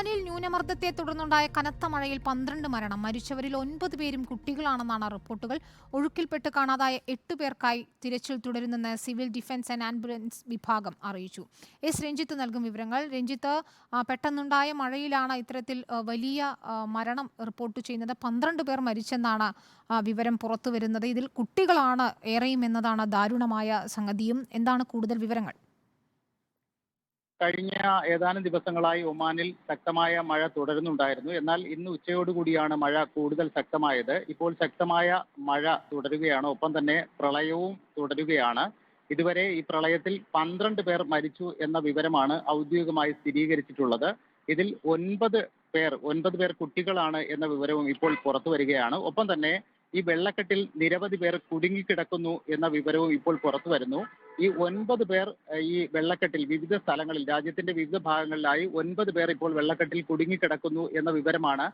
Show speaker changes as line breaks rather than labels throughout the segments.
ഒമാനിൽ ന്യൂനമർദ്ദത്തെ തുടർന്നുണ്ടായ കനത്ത മഴയിൽ പന്ത്രണ്ട് മരണം. മരിച്ചവരിൽ ഒൻപത് പേരും കുട്ടികളാണെന്നാണ് റിപ്പോർട്ടുകൾ. ഒഴുക്കിൽപ്പെട്ട് കാണാതായ എട്ട് പേർക്കായി തിരച്ചിൽ തുടരുന്നെന്ന് സിവിൽ ഡിഫൻസ് ആൻഡ് ആംബുലൻസ് വിഭാഗം അറിയിച്ചു. എസ് രഞ്ജിത്ത് നൽകും വിവരങ്ങൾ. രഞ്ജിത്ത് പെട്ടെന്നുണ്ടായ മഴയിലാണ് ഇത്തരത്തിൽ വലിയ മരണം റിപ്പോർട്ട് ചെയ്യുന്നത്. പന്ത്രണ്ട് പേർ മരിച്ചെന്നാണ് വിവരം പുറത്തു വരുന്നത് ഇതിൽ കുട്ടികളാണ് ഏറെയും എന്നതാണ് ദാരുണമായ സംഗതിയും. എന്താണ് കൂടുതൽ വിവരങ്ങൾ?
കഴിഞ്ഞ ഏതാനും ദിവസങ്ങളായി ഒമാനിൽ ശക്തമായ മഴ തുടരുന്നുണ്ടായിരുന്നു. എന്നാൽ ഇന്ന് ഉച്ചയോടുകൂടിയാണ് മഴ കൂടുതൽ ശക്തമായത്. ഇപ്പോൾ ശക്തമായ മഴ തുടരുകയാണ്. ഒപ്പം തന്നെ പ്രളയവും തുടരുകയാണ്. ഇതുവരെ ഈ പ്രളയത്തിൽ പന്ത്രണ്ട് പേർ മരിച്ചു എന്ന വിവരമാണ് ഔദ്യോഗികമായി സ്ഥിരീകരിച്ചിട്ടുള്ളത്. ഇതിൽ ഒൻപത് പേർ ഒൻപത് പേർ കുട്ടികളാണ് എന്ന വിവരവും ഇപ്പോൾ പുറത്തു വരികയാണ്. ഒപ്പം തന്നെ ഈ വെള്ളക്കെട്ടിൽ നിരവധി പേർ കുടുങ്ങിക്കിടക്കുന്നു എന്ന വിവരവും ഇപ്പോൾ പുറത്തു വരുന്നു. ഈ ഒൻപത് പേർ ഈ വെള്ളക്കെട്ടിൽ വിവിധ സ്ഥലങ്ങളിൽ രാജ്യത്തിന്റെ വിവിധ ഭാഗങ്ങളിലായി ഒൻപത് പേർ ഇപ്പോൾ വെള്ളക്കെട്ടിൽ കുടുങ്ങിക്കിടക്കുന്നു എന്ന വിവരമാണ്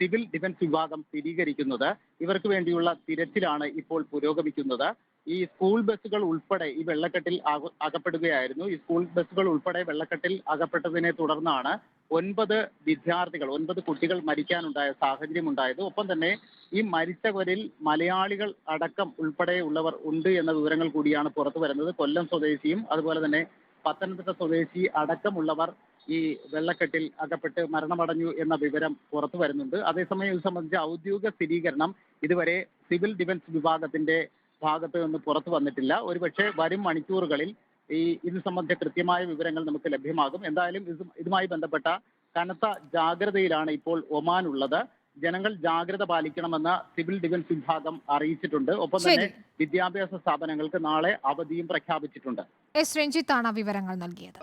സിവിൽ ഡിഫൻസ് വിഭാഗം സ്ഥിരീകരിക്കുന്നത്. ഇവർക്ക് വേണ്ടിയുള്ള തിരച്ചിലാണ് ഇപ്പോൾ പുരോഗമിക്കുന്നത്. ഈ സ്കൂൾ ബസ്സുകൾ ഉൾപ്പെടെ ഈ വെള്ളക്കെട്ടിൽ അക- അകപ്പെടുകയായിരുന്നു. ഈ സ്കൂൾ ബസ്സുകൾ ഉൾപ്പെടെ വെള്ളക്കെട്ടിൽ അകപ്പെട്ടതിനെ തുടർന്നാണ് ഒൻപത് വിദ്യാർത്ഥികൾ ഒൻപത് കുട്ടികൾ മരിക്കാനുണ്ടായ സാഹചര്യം ഉണ്ടായത് ഒപ്പം തന്നെ ഈ മരിച്ചവരിൽ മലയാളികൾ അടക്കം ഉൾപ്പെടെയുള്ളവർ ഉണ്ട് എന്ന വിവരങ്ങൾ കൂടിയാണ് പുറത്തു വരുന്നത്. കൊല്ലം സ്വദേശിയും അതുപോലെ തന്നെ പത്തനംതിട്ട സ്വദേശി അടക്കമുള്ളവർ ഈ വെള്ളക്കെട്ടിൽ അകപ്പെട്ട് മരണമടഞ്ഞു എന്ന വിവരം പുറത്തു വരുന്നുണ്ട്. അതേസമയം ഇത് സംബന്ധിച്ച ഔദ്യോഗിക സ്ഥിരീകരണം ഇതുവരെ സിവിൽ ഡിഫൻസ് വിഭാഗത്തിന്റെ ഭാഗത്ത് നിന്ന് പുറത്തു വന്നിട്ടില്ല. ഒരുപക്ഷെ വരും മണിക്കൂറുകളിൽ ഈ ഇത് സംബന്ധിച്ച കൃത്യമായ വിവരങ്ങൾ നമുക്ക് ലഭ്യമാകും. എന്തായാലും ഇത് ഇതുമായി ബന്ധപ്പെട്ട കനത്ത ജാഗ്രതയിലാണ് ഇപ്പോൾ ഒമാൻ ഉള്ളത് ജനങ്ങൾ ജാഗ്രത പാലിക്കണമെന്ന് സിവിൽ ഡിഫൻസ് വിഭാഗം അറിയിച്ചിട്ടുണ്ട്. ഒപ്പം തന്നെ വിദ്യാഭ്യാസ സ്ഥാപനങ്ങൾക്ക് നാളെ അവധിയും പ്രഖ്യാപിച്ചിട്ടുണ്ട്.
എസ് രഞ്ജിത്താണ് വിവരങ്ങൾ നൽകിയത്.